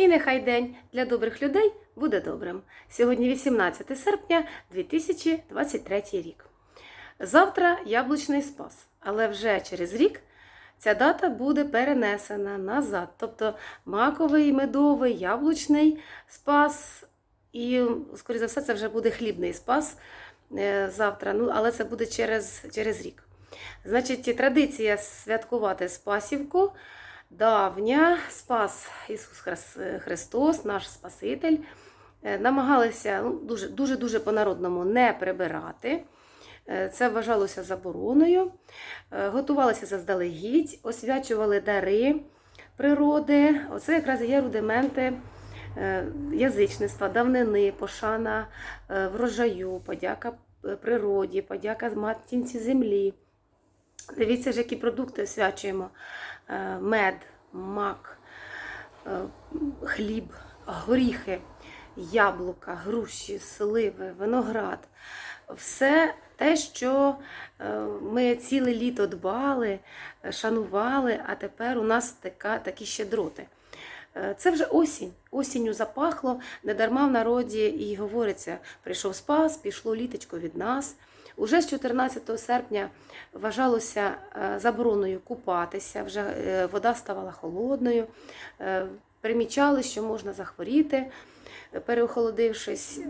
І нехай день для добрих людей буде добрим. Сьогодні 18 серпня 2023 рік. Завтра яблучний спас, але вже через рік ця дата буде перенесена назад. Тобто маковий, медовий, яблучний спас, і, скоріше за все, це вже буде хлібний спас е, завтра, ну, але це буде через, через рік. Значить, традиція святкувати Спасівку давня, спас Ісус Христос, наш Спаситель. Е, Намагалися ну, дуже, дуже, по-народному не прибирати. Е, Це вважалося забороною. Е, Готувалися заздалегідь, освячували дари природи. Оце якраз є рудименти язичництва, давнини, пошана врожаю, подяка природі, подяка матінці землі. Дивіться ж, які продукти освячуємо: Е, мед, мак, е, хліб, горіхи, яблука, груші, сливи, виноград. Все те, що е, ми ціле літо дбали, шанували, а тепер у нас така, такі щедроти. Це вже осінь. Осінню запахло, недарма в народі і говориться: прийшов спас, пішло літочко від нас. Уже з 14 серпня вважалося е, забороною купатися, вже е, вода ставала холодною. Е, Примічали, що можна захворіти, переохолодившись.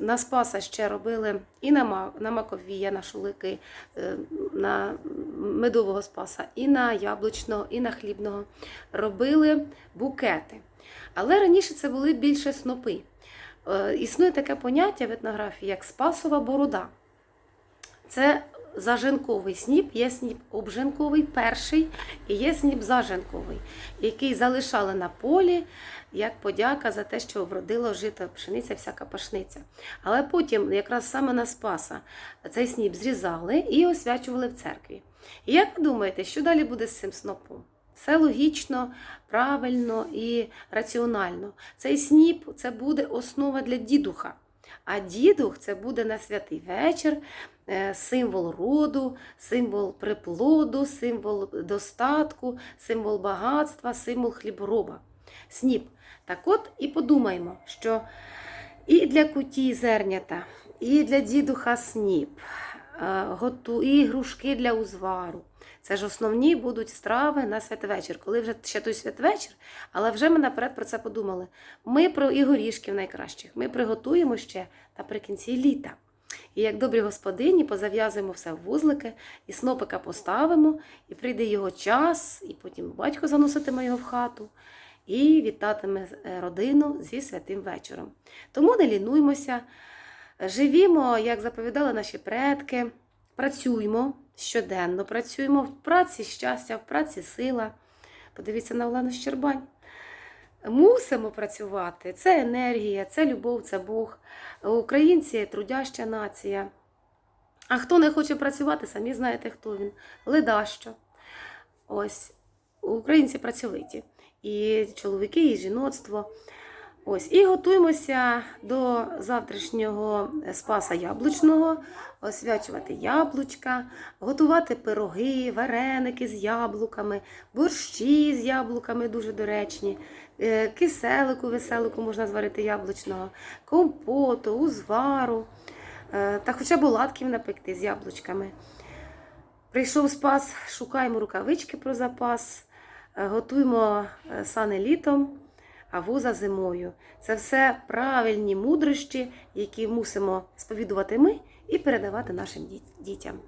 На Спаса ще робили і на, маковія, на шулики, на медового спаса, і на яблучного, і на хлібного. Робили букети. Але раніше це були більше снопи. Е, Існує таке поняття в етнографії, як спасова борода. Це зажинковий сніп, є сніп обжинковий перший і є сніп зажинковий, який залишали на полі як подяка за те, що вродило жито, пшениця, всяка пашниця. Але потім, якраз саме на Спаса, цей сніп зрізали і освячували в церкві. І як ви думаєте, що далі буде з цим снопом? Все логічно, правильно і раціонально. Цей сніп це буде основа для дідуха. А дідух це буде на святий вечір, е, символ роду, символ приплоду, символ достатку, символ багатства, символ хлібороба. Сніп. Так от і подумаємо, що і для куті зернята, і для дідуха сніп, готу- і грушки для узвару. Це ж основні будуть страви на святвечір. Коли вже ще той святвечір, але вже ми наперед про це подумали. Ми про і горішків найкращих. Ми приготуємо ще наприкінці літа. І як добрі господині позав'язуємо все в вузлики, і снопика поставимо, і прийде його час, і потім батько заноситиме його в хату і вітатиме е, родину зі святим вечором. Тому не лінуймося, живімо, як заповідали наші предки, працюймо щоденно, працюємо в праці щастя, в праці сила. Подивіться на Олену Щербань. Мусимо працювати. Це енергія, це любов, це Бог. Українці трудяща нація. А хто не хоче працювати, самі знаєте, хто він. Ледащо. Ось. Українці працьовиті. І чоловіки, і жіноцтво. Ось. І готуємося до завтрашнього спаса яблучного, освячувати яблучка, готувати пироги, вареники з яблуками, борщі з яблуками дуже доречні, е, киселику, веселику можна зварити яблучного, компоту, узвару, е, та хоча б оладків напекти з яблучками. Прийшов спас, шукаємо рукавички про запас, е, готуємо е, сани літом, а вуза зимою. Це все правильні мудрощі, які мусимо сповідувати ми і передавати нашим діт- дітям.